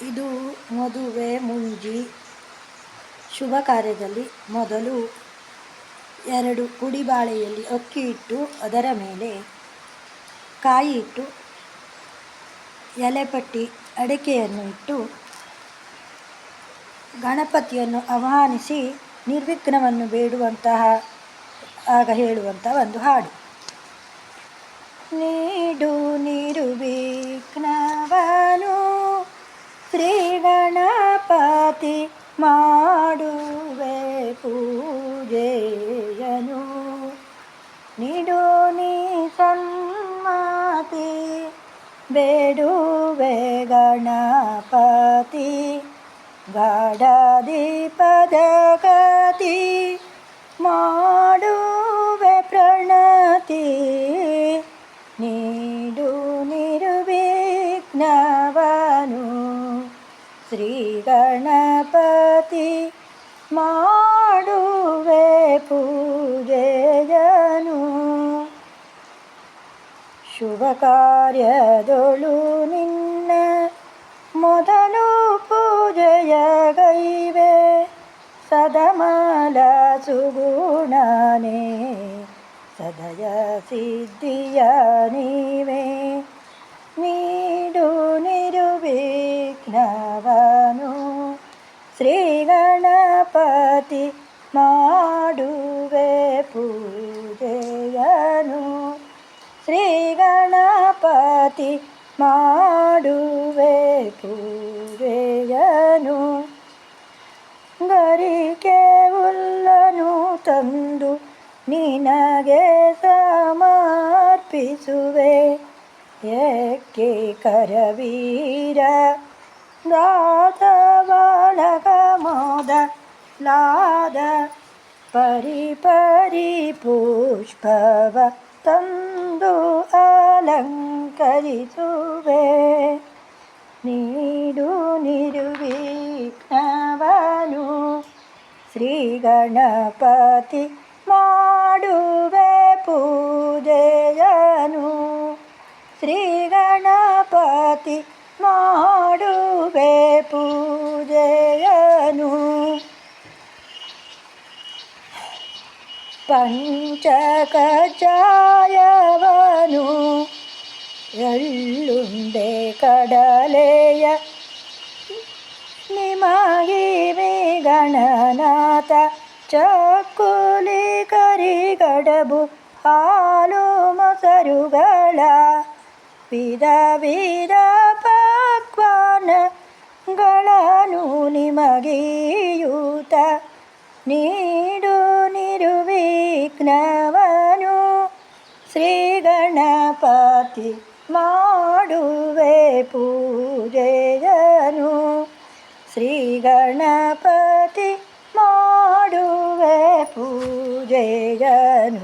ಇದು ಮದುವೆ ಮುಂಜಿ ಶುಭ ಕಾರ್ಯದಲ್ಲಿ ಮೊದಲು ಎರಡು ಕುಡಿ ಬಾಳೆಯಲ್ಲಿ ಅಕ್ಕಿ ಇಟ್ಟು ಅದರ ಮೇಲೆ ಕಾಯಿ ಇಟ್ಟು ಎಲೆಪಟ್ಟಿ ಅಡಿಕೆಯನ್ನು ಇಟ್ಟು ಗಣಪತಿಯನ್ನು ಆಹ್ವಾನಿಸಿ ನಿರ್ವಿಘ್ನವನ್ನು ಬೇಡುವಂತಹ ಆಗ ಹೇಳುವಂಥ ಒಂದು ಹಾಡು. ನೀಡು ನಿರ್ವಿಘ್ನವನು ಶ್ರೀ ಗಣಪತಿ ಮಾಡುವೆ ಪೂಜೆಯನು. ನೀಡು ನೀ ಸನ್ಮತಿ, ಬೇಡುವೆ ಗಣಪತಿ. ಗಾಢ ದೀಪದ ಗತಿ ಮಾಡುವೆ ಪ್ರಣತಿ. ನೀಡು ನಿರ್ವಿಘ್ನವನು. ಶ್ರೀ ಗಣಪತಿ ಮಾಡುವೆ ಪೂಜೆಯನು ಶುಭ ಕಾರ್ಯದೊಳು ನಿನ್ನ ಮೊದಲು ಪೂಜೆಯ ಗೈವೆ ಸದಮಲ ಸುಗುಣನೇ ಸದಯ ಸಿದ್ಧಿಯ ನೀವೇ ನೀಡು ನಿರ್ವಿಘ್ನವನು ಶ್ರೀ ಗಣಪತಿ ಮಾಡುವೆ ಪೂಜೆಯನು ಶ್ರೀ ಗಣಪತಿ ಮಾಡುವೆ ಪೂಜೆಯನು ಗರಿಕೆ ಹುಲ್ಲನು ತಂದು ನಿನಗೆ ಸಮರ್ಪಿಸುವೆ. ಏಕೆ ಕರವೀರ ಗಾದ ಬಳಗ ಮೋದ ಲಾದ ಪರಿ ಪರಿ ಪುಷ್ಪವ ತಂದು ಅಲಂಕರಿಸುವೆ ನೀಡು ನಿರ್ವಿಘ್ನವನು ಶ್ರೀ ಗಣಪತಿ ಮಾಡುವೆ ಪೂಜೆಯನು ಶ್ರೀ ಗಣಪತಿ ಮಾಡುವೆ ಪಂಚಕಜಾಯವನು ಎಳ್ಳುಂಡೆ ಕಡಲೆಯ ನಿಮಗಿವೆ ಗಣನಾಥ ಚಕ್ಕುಲಿ ಕರಿಗಡಬು ಹಾಲು ಮೊಸರುಗಳ ವಿಧ ವಿಧ ಪಕ್ವಾನಗಳನ್ನು ನಿಮಗೀಯೂತ ನೀಡು ಯತ್ನವನು ಶ್ರೀಗಣಪತಿ ಮಾಡುವೆ ಪೂಜೆಯನು ಶ್ರೀಗಣಪತಿ ಮಾಡುವೆ ಪೂಜೆಯನು